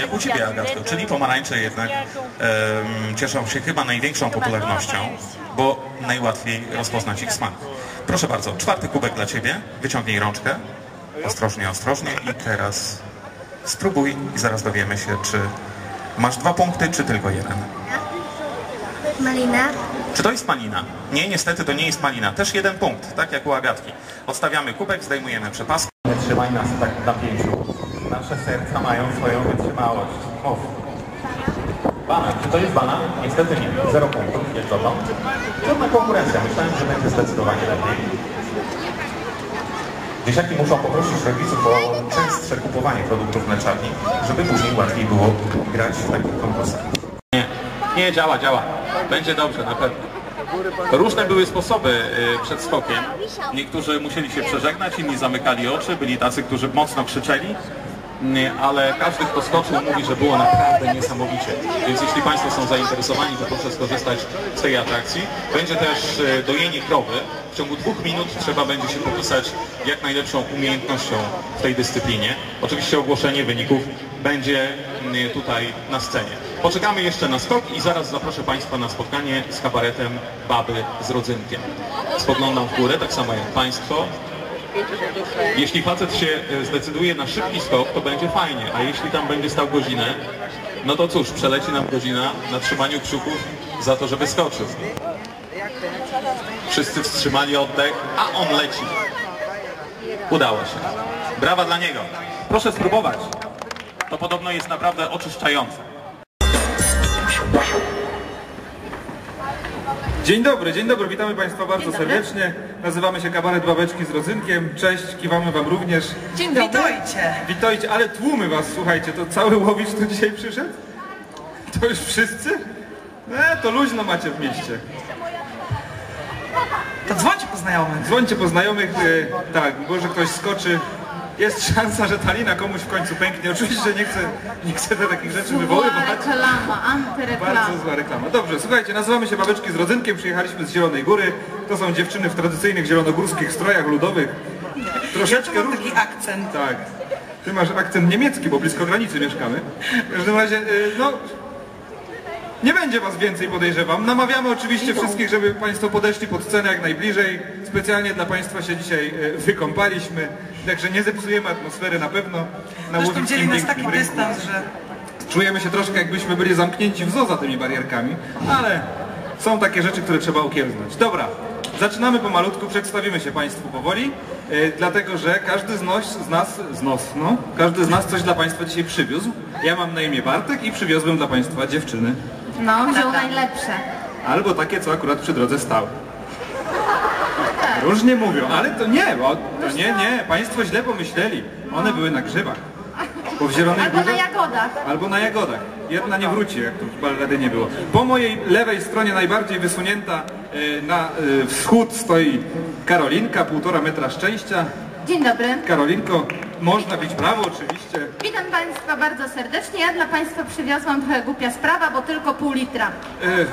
Jak u Ciebie, Agatko, czyli pomarańcze jednak em, cieszą się chyba największą popularnością, bo najłatwiej rozpoznać ich smak. Proszę bardzo, czwarty kubek dla Ciebie. Wyciągnij rączkę. Ostrożnie, ostrożnie i teraz spróbuj i zaraz dowiemy się, czy masz dwa punkty, czy tylko jeden. Malina. Czy to jest malina? Nie, niestety to nie jest malina. Też jeden punkt, tak jak u Agatki. Odstawiamy kubek, zdejmujemy przepaskę. Trzymaj nas tak w napięciu. Nasze serca mają swoją wytrzymałość. Mów. Banan. Czy to jest banan? Niestety nie. Zero punktów. Jest dotąd. Trudna konkurencja. Myślałem, że będzie zdecydowanie lepiej. Dzieciaki muszą poprosić rodziców o częstsze kupowanie produktów mleczarni, żeby później łatwiej było grać w takich konkursach. Nie, nie działa, działa. Będzie dobrze, na pewno. Różne były sposoby y, przed skokiem. Niektórzy musieli się przeżegnać, inni zamykali oczy, byli tacy, którzy mocno krzyczeli, ale każdy, kto skoczył, mówi, że było naprawdę niesamowicie. Więc jeśli Państwo są zainteresowani, to proszę skorzystać z tej atrakcji. Będzie też y, dojenie krowy. W ciągu dwóch minut trzeba będzie się popisać jak najlepszą umiejętnością w tej dyscyplinie. Oczywiście ogłoszenie wyników będzie tutaj na scenie. Poczekamy jeszcze na skok i zaraz zaproszę Państwa na spotkanie z kabaretem Baby z Rodzynkiem. Spoglądam w górę, tak samo jak Państwo. Jeśli facet się e, zdecyduje na szybki skok, to będzie fajnie, a jeśli tam będzie stał godzinę, no to cóż, przeleci nam godzina na trzymaniu kciuków za to, żeby skoczył. Wszyscy wstrzymali oddech, a on leci. Udało się. Brawa dla niego. Proszę spróbować. To podobno jest naprawdę oczyszczające. Dzień dobry, dzień dobry, witamy Państwa bardzo serdecznie. Nazywamy się Kabaret Babeczki z Rodzynkiem. Cześć, kiwamy Wam również. Dzień dobry. Witajcie. Witajcie, ale tłumy Was, słuchajcie, to cały Łowicz tu dzisiaj przyszedł? To już wszyscy? E, to luźno macie w mieście. To dzwońcie po znajomych. Dzwońcie po znajomych, e, tak, może ktoś skoczy. Jest szansa, że ta lina komuś w końcu pęknie. Oczywiście nie chcę, nie chcę te takich rzeczy wywoływać. reklama, antyreklama. Bardzo zła reklama. Dobrze, słuchajcie, nazywamy się Babeczki z Rodzynkiem, przyjechaliśmy z Zielonej Góry. To są dziewczyny w tradycyjnych zielonogórskich strojach ludowych. Troszeczkę Ja różni- taki akcent. Tak. Ty masz akcent niemiecki, bo blisko granicy mieszkamy. W każdym razie, y, no... Nie będzie was więcej, podejrzewam. Namawiamy oczywiście wszystkich, żeby Państwo podeszli pod scenę jak najbliżej. Specjalnie dla Państwa się dzisiaj y, wykąpaliśmy. Także nie zepsujemy atmosfery na pewno. Na Zresztą dzieli nas taki rynku. dystans, że Czujemy się troszkę jakbyśmy byli zamknięci w zoo za tymi barierkami, ale są takie rzeczy, które trzeba ukiełznać. Dobra, zaczynamy pomalutku, przedstawimy się Państwu powoli, e, dlatego że każdy z z nas, z nos, no, każdy z nas coś dla Państwa dzisiaj przywiózł. Ja mam na imię Bartek i przywiozłem dla Państwa dziewczyny. No, wziął najlepsze. Albo takie, co akurat przy drodze stały. Różnie mówią, ale to nie, bo to nie, nie, Państwo źle pomyśleli. One były na grzybach. Bo w Zielonej Albo na jagodach. Albo na jagodach. Jedna nie wróci, jak tu w ballady nie było. Po mojej lewej stronie najbardziej wysunięta e, na e, wschód stoi Karolinka, półtora metra szczęścia. Dzień dobry. Karolinko, można bić brawo oczywiście. Witam Państwa bardzo serdecznie. Ja dla Państwa przywiozłam trochę głupia sprawa, bo tylko pół litra. E,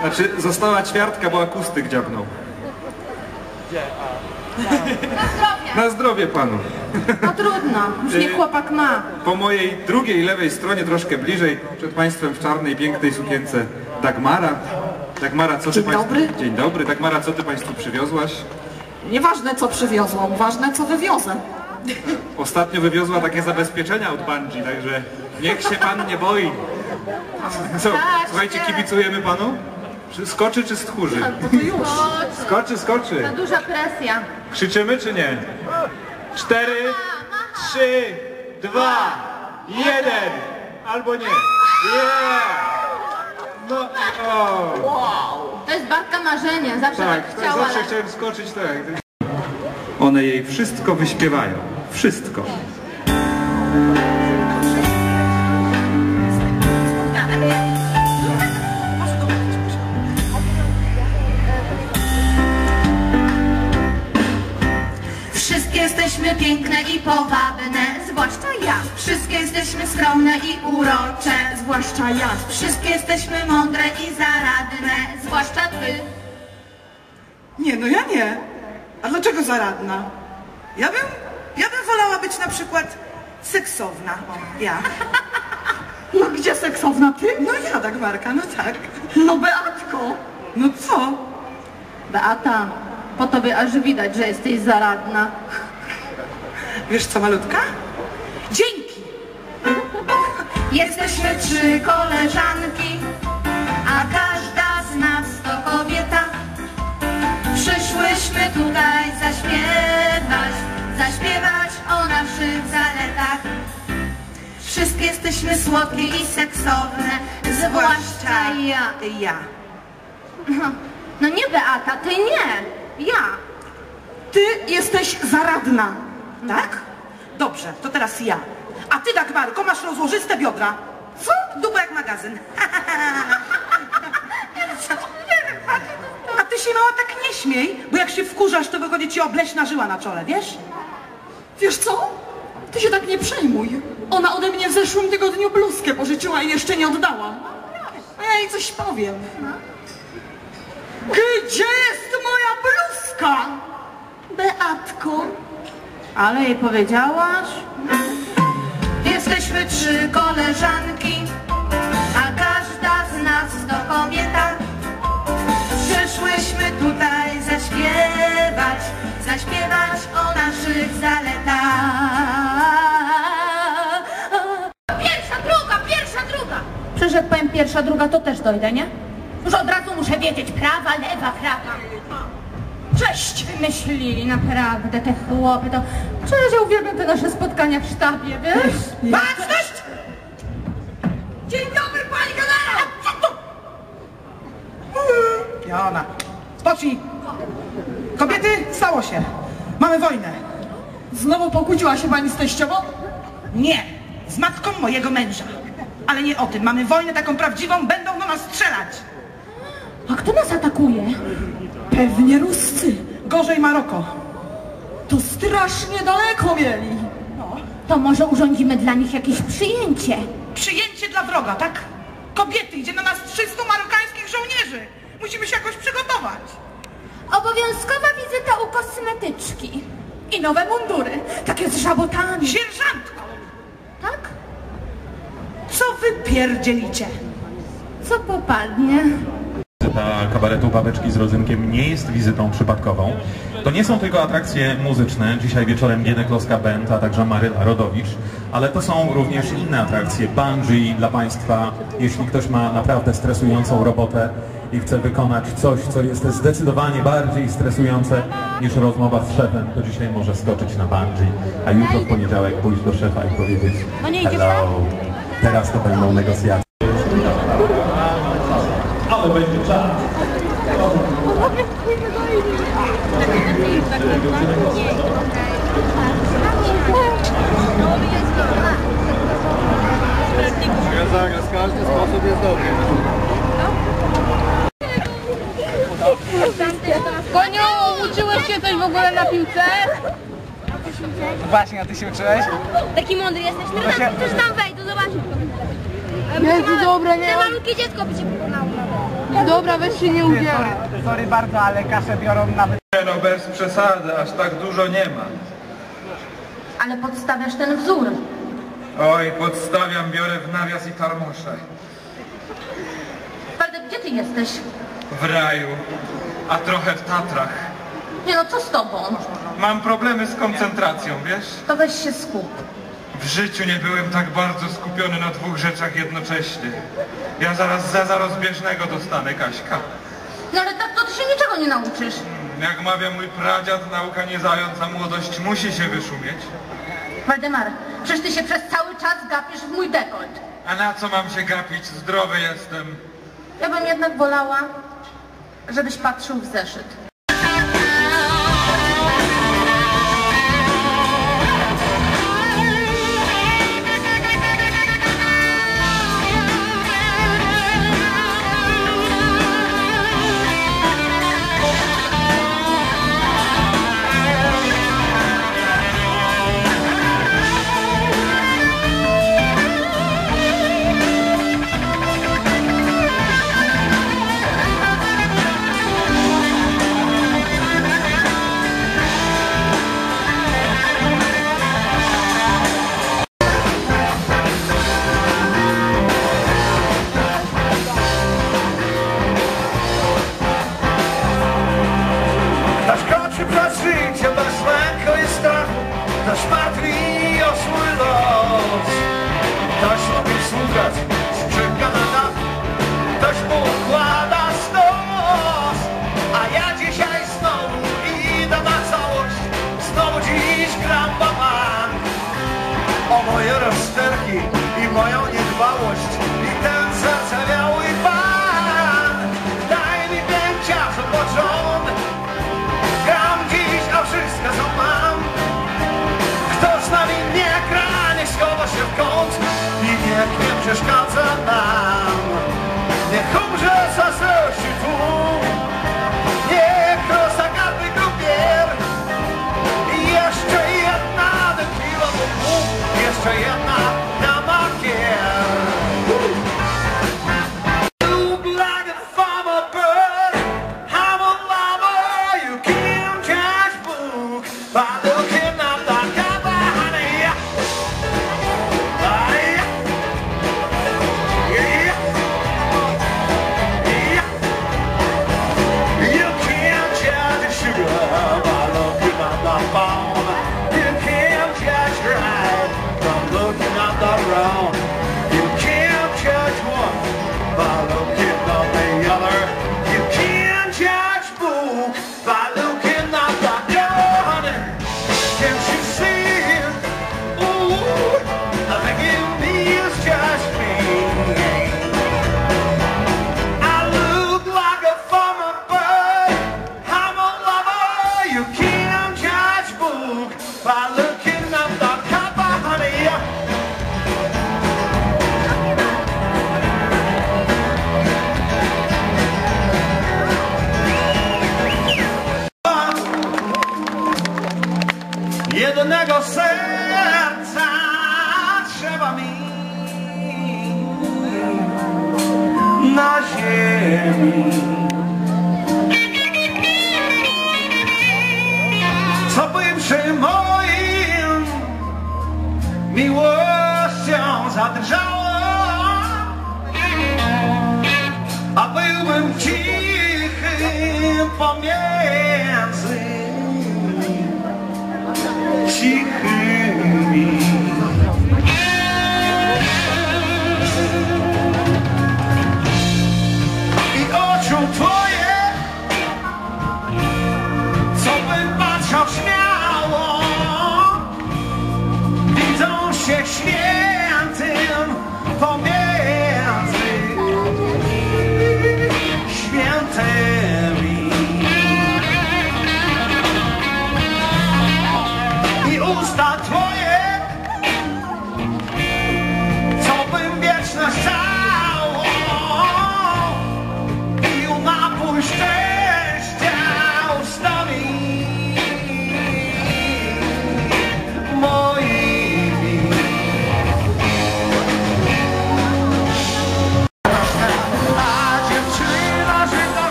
znaczy, została ćwiartka, bo akustyk dziabnął. Na zdrowie. Na zdrowie panu. No trudno, już nie chłopak ma. Po mojej drugiej lewej stronie, troszkę bliżej, przed Państwem w czarnej, pięknej sukience Dagmara. Dagmara, co ty Dzień państwu... dobry. Dzień dobry. Dagmara, co ty Państwu przywiozłaś? Nieważne co przywiozłam, ważne co wywiozę. Ostatnio wywiozła takie zabezpieczenia od bungee, także niech się pan nie boi. Co, Tak, słuchajcie, nie. kibicujemy panu? Czy skoczy, czy stchórzy? Chodź, Skoczy, skoczy. za duża presja. Krzyczymy, czy nie? Cztery, trzy, dwa, jeden, albo nie. Yeah! No, o, To jest Bartka marzenia, zawsze tak, tak, tak chciała. zawsze chciałem skoczyć tak. One jej wszystko wyśpiewają. Wszystko. Wszystkie jesteśmy piękne i powabne, zwłaszcza ja. Wszystkie jesteśmy skromne i urocze, zwłaszcza ja. Wszystkie jesteśmy mądre i zaradne, zwłaszcza ty. Nie, no ja nie. A dlaczego zaradna? Ja bym, ja bym wolała być na przykład seksowna. O, ja. No gdzie seksowna ty? No ja, Dagmarka, no tak. No Beatko. No co? Beata, po tobie aż widać, że jesteś zaradna. Wiesz co, malutka? Dzięki. Jesteśmy trzy koleżanki, a każda z nas to kobieta. Przyszłyśmy tutaj zaśpiewać, Wszystkie jesteśmy słodkie i seksowne, zwłaszcza ja. Ja. No nie Beata, ty nie, ja. Ty jesteś zaradna, tak? Dobrze, to teraz ja. A ty, Dagmarko, masz rozłożyste biodra. Co? Dupa jak magazyn. A ty się mała tak nie śmiej, bo jak się wkurzasz, to wychodzi ci obleśna żyła na czole, wiesz? Wiesz co? Ty się tak nie przejmuj. Ona ode mnie w zeszłym tygodniu bluzkę pożyczyła i jeszcze nie oddałam. A ja jej coś powiem. Gdzie jest moja bluzka? Beatko. Ale jej powiedziałaś? Jesteśmy trzy koleżanki, a każda z nas to kobieta. Przyszłyśmy tutaj zaśpiewać, zaśpiewać o naszych zaletach. Przecież jak powiem pierwsza, druga, to też dojdę, nie? Już od razu muszę wiedzieć, prawa, lewa, prawa. Cześć! Myślili naprawdę te chłopy, to... Przecież ja uwielbiam te nasze spotkania w sztabie, wiesz? Baczność! Dzień dobry, pani generał! Jona, spocznij. Kobiety, stało się. Mamy wojnę. Znowu pokłóciła się pani z teściową? Nie, z matką mojego męża. Ale nie o tym. Mamy wojnę taką prawdziwą, będą do nas strzelać. A kto nas atakuje? Pewnie Ruscy. Gorzej Maroko. To strasznie daleko mieli. To może urządzimy dla nich jakieś przyjęcie. Przyjęcie dla wroga, tak? Kobiety, idzie na nas 300 marokańskich żołnierzy. Musimy się jakoś przygotować. Obowiązkowa wizyta u kosmetyczki. I nowe mundury, takie z żabotami. Sierżantko, Tak? Wy pierdzielicie? Co popadnie? Wizyta kabaretu Babeczki z Rodzynkiem nie jest wizytą przypadkową. To nie są tylko atrakcje muzyczne, dzisiaj wieczorem Gienek Loska Band, a także Maryla Rodowicz, ale to są również inne atrakcje. Bungee dla Państwa, jeśli ktoś ma naprawdę stresującą robotę i chce wykonać coś, co jest zdecydowanie bardziej stresujące niż rozmowa z szefem, to dzisiaj może skoczyć na bungee, a jutro w poniedziałek pójść do szefa i powiedzieć Hello, teraz to będą negocjacje. Ale będzie czas. zagrać, każdy sposób jest dobry. Koniu, uczyłeś się coś w ogóle na piłce? Właśnie, a ty się uczyłeś? Taki mądry jesteś. No tam, też tam wejdź, Jezu, dobra, nie. Malutkie dziecko by cię pokonało. Dobra, weź się nie udziela. Sorry bardzo, ale kaszę biorą nawet... No bez przesady, aż tak dużo nie ma. Ale podstawiasz ten wzór. Oj, podstawiam, biorę w nawias i tarmoszę. Waldek, gdzie ty jesteś? W raju, a trochę w Tatrach. Nie no, co z tobą? Mam problemy z koncentracją, wiesz? To weź się skup. W życiu nie byłem tak bardzo skupiony na dwóch rzeczach jednocześnie. Ja zaraz zeza rozbieżnego dostanę, Kaśka. No ale tak to ty się niczego nie nauczysz. Jak mawia mój pradziad, nauka nie zając, a młodość musi się wyszumieć. Waldemar, Przecież ty się przez cały czas gapisz w mój dekolt. A na co mam się gapić? Zdrowy jestem. Ja bym jednak wolała, żebyś patrzył w zeszyt. Can't you Задержала, а был былым тихим помензы, тихими.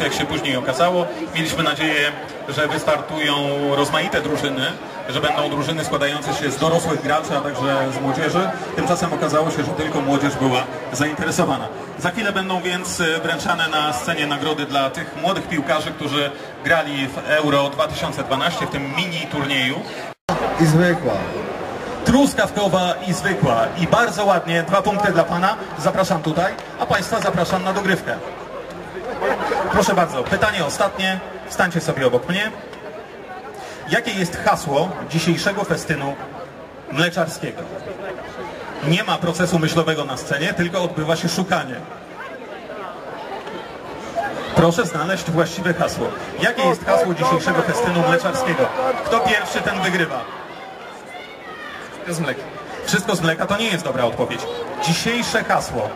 Jak się później okazało. Mieliśmy nadzieję, że wystartują rozmaite drużyny, że będą drużyny składające się z dorosłych graczy, a także z młodzieży. Tymczasem okazało się, że tylko młodzież była zainteresowana. Za chwilę będą więc e, wręczane na scenie nagrody dla tych młodych piłkarzy, którzy grali w Euro 2012, w tym mini turnieju. I zwykła. Truskawkowa i zwykła. I bardzo ładnie, dwa punkty dla Pana. Zapraszam tutaj, a Państwa zapraszam na dogrywkę. Proszę bardzo, pytanie ostatnie. Stańcie sobie obok mnie. Jakie jest hasło dzisiejszego festynu mleczarskiego? Nie ma procesu myślowego na scenie, tylko odbywa się szukanie. Proszę znaleźć właściwe hasło. Jakie jest hasło dzisiejszego festynu mleczarskiego? Kto pierwszy, ten wygrywa. Z mlekiem. Wszystko z mleka to nie jest dobra odpowiedź. Dzisiejsze hasło.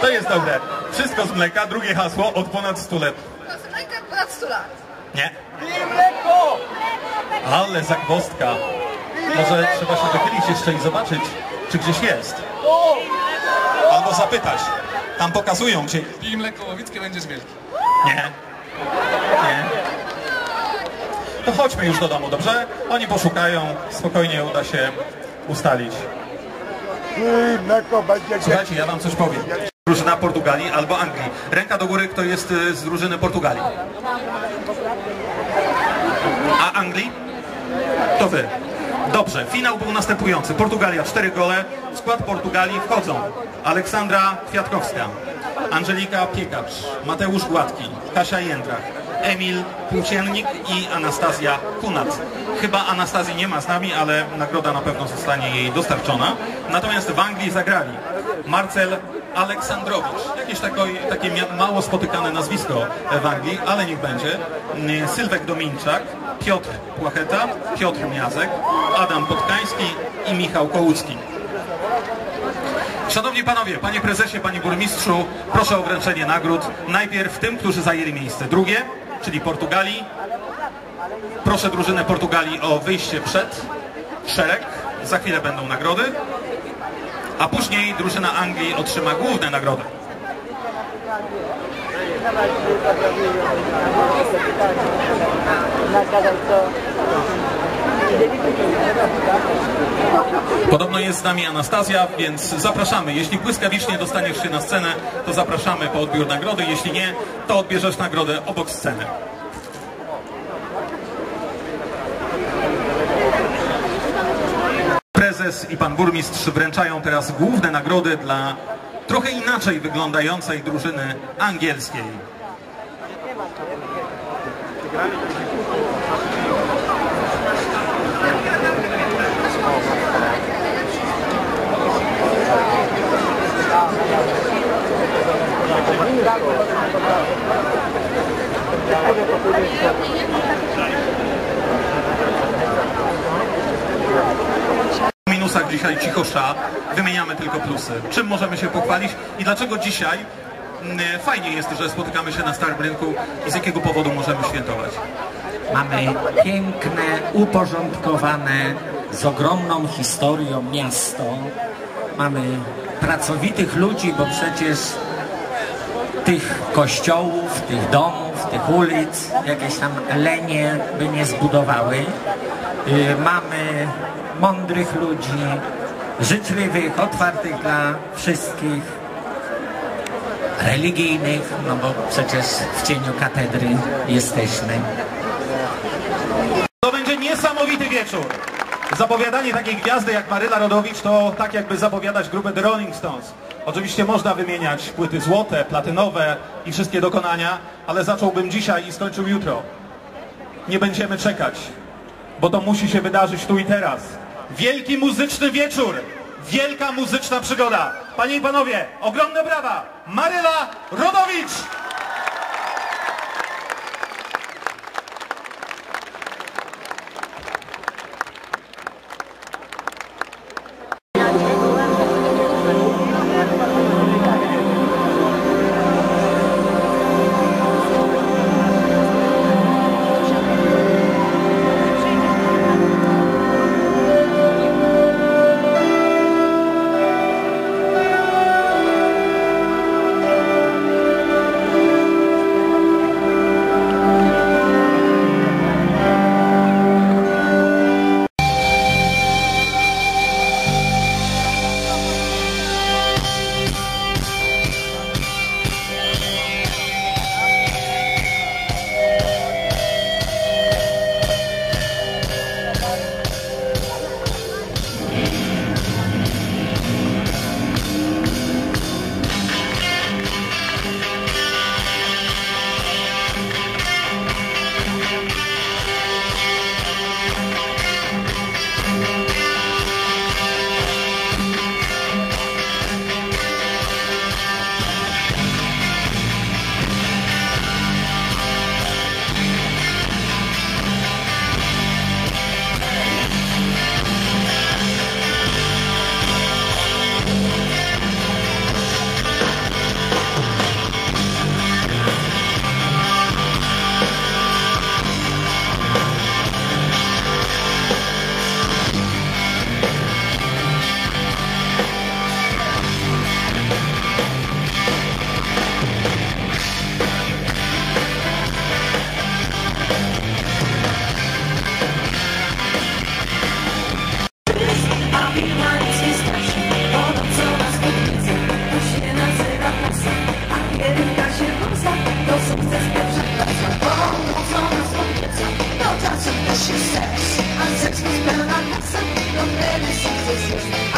To jest dobre. Wszystko z mleka, drugie hasło od ponad 100 lat. ponad 100 lat. Nie. Ale zagwozdka. Może trzeba się wychylić jeszcze i zobaczyć, czy gdzieś jest. Albo zapytać. Tam pokazują cię. Pij mleko łowickie, będziesz wielki. Nie. Nie. To chodźmy już do domu, dobrze? Oni poszukają, spokojnie uda się ustalić. Mleko będzie Słuchajcie, ja wam coś powiem. Drużyna Portugalii albo Anglii. Ręka do góry, kto jest y, z drużyny Portugalii. A Anglii? To wy. Dobrze, finał był następujący. Portugalia 4 gole, w skład Portugalii wchodzą Aleksandra Kwiatkowska, Angelika Piekacz, Mateusz Gładki, Kasia Jędrach, Emil Płóciennik i Anastazja Kunat. Chyba Anastazji nie ma z nami, ale nagroda na pewno zostanie jej dostarczona. Natomiast w Anglii zagrali Marcel Aleksandrowicz, jakieś takie mało spotykane nazwisko w Anglii, ale niech będzie. Mm, Sylwek Dominczak, Piotr Płacheta, Piotr Miazek, Adam Podkański i Michał Kołucki. Szanowni panowie, panie prezesie, panie burmistrzu, proszę o wręczenie nagród. Najpierw tym, którzy zajęli miejsce drugie, czyli Portugalii. Proszę drużynę Portugalii o wyjście przed szereg. Za chwilę będą nagrody. A później drużyna Anglii otrzyma główne nagrody. Podobno jest z nami Anastazja, więc zapraszamy. Jeśli błyskawicznie dostaniesz się na scenę, to zapraszamy po odbiór nagrody. Jeśli nie, to odbierzesz nagrodę obok sceny. Prezes i pan burmistrz wręczają teraz główne nagrody dla trochę inaczej wyglądającej drużyny angielskiej. Dzisiaj cichosza, wymieniamy tylko plusy. Czym możemy się pochwalić i dlaczego dzisiaj mm, fajnie jest, że spotykamy się na Starym Rynku i z jakiego powodu możemy świętować? Mamy piękne, uporządkowane, z ogromną historią miasto. Mamy pracowitych ludzi, bo przecież tych kościołów, tych domów, tych ulic, jakieś tam lenie by nie zbudowały. Y, Mamy mądrych ludzi, życzliwych, otwartych dla wszystkich, religijnych, no bo przecież w cieniu katedry jesteśmy. To będzie niesamowity wieczór. Zapowiadanie takiej gwiazdy jak Maryla Rodowicz to tak jakby zapowiadać grupę The Rolling Stones. Oczywiście można wymieniać płyty złote, platynowe i wszystkie dokonania, ale zacząłbym dzisiaj i skończył jutro. Nie będziemy czekać, bo to musi się wydarzyć tu i teraz. Wielki muzyczny wieczór, wielka muzyczna przygoda. Panie i panowie, ogromne brawa! Maryla Rodowicz! Ah!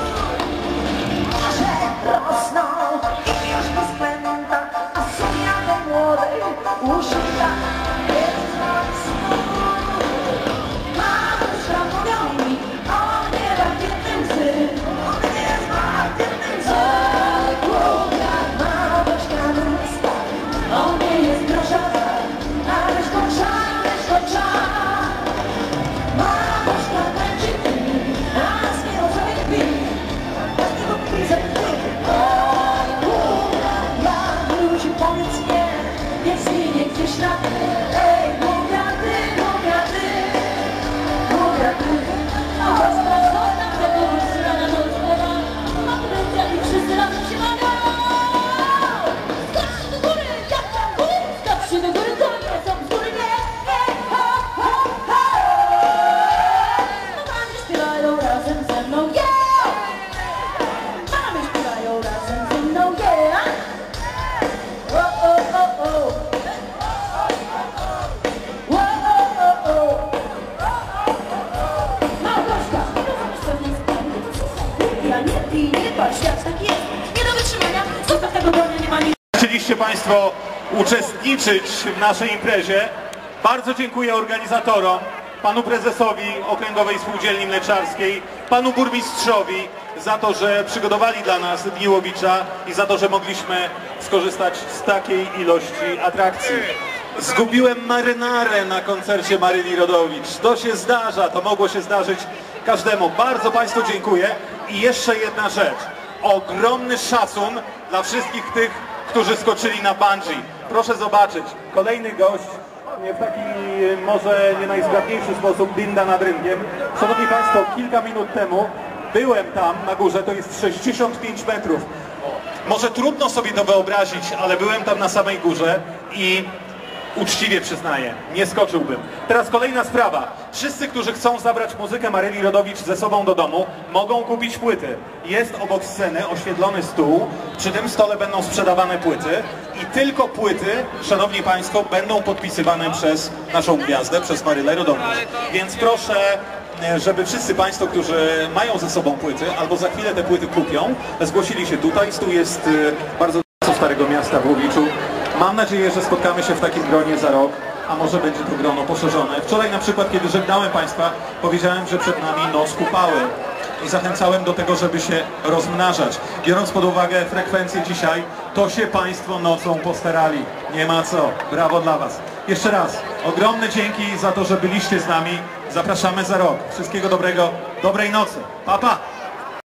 uczestniczyć w naszej imprezie. Bardzo dziękuję organizatorom, panu prezesowi Okręgowej Spółdzielni Mleczarskiej, panu burmistrzowi za to, że przygotowali dla nas Dni Łowicza i za to, że mogliśmy skorzystać z takiej ilości atrakcji. Zgubiłem marynarę na koncercie Maryli Rodowicz. To się zdarza, to mogło się zdarzyć każdemu. Bardzo Państwu dziękuję. I jeszcze jedna rzecz. Ogromny szacun dla wszystkich tych, którzy skoczyli na bungee. Proszę zobaczyć, kolejny gość, nie w taki e, może nie najzgrabniejszy sposób, dinda nad rynkiem. Szanowni Państwo, kilka minut temu byłem tam na górze, to jest 65 metrów. Może trudno sobie to wyobrazić, ale byłem tam na samej górze i uczciwie przyznaję, nie skoczyłbym. Teraz kolejna sprawa. Wszyscy, którzy chcą zabrać muzykę Maryli Rodowicz ze sobą do domu, mogą kupić płyty. Jest obok sceny oświetlony stół, przy tym stole będą sprzedawane płyty i tylko płyty, szanowni państwo, będą podpisywane przez naszą gwiazdę, przez Marylę Rodowicz. Więc proszę żeby wszyscy Państwo, którzy mają ze sobą płyty, albo za chwilę te płyty kupią, zgłosili się tutaj. Stół jest e, bardzo Starego Miasta w Łowiczu. Mam nadzieję, że spotkamy się w takim gronie za rok, a może będzie to grono poszerzone. Wczoraj na przykład, kiedy żegnałem Państwa, powiedziałem, że przed nami noc kupały i zachęcałem do tego, żeby się rozmnażać. Biorąc pod uwagę frekwencję dzisiaj, to się Państwo nocą postarali. Nie ma co. Brawo dla Was. Jeszcze raz, ogromne dzięki za to, że byliście z nami. Zapraszamy za rok. Wszystkiego dobrego, dobrej nocy. Pa, pa!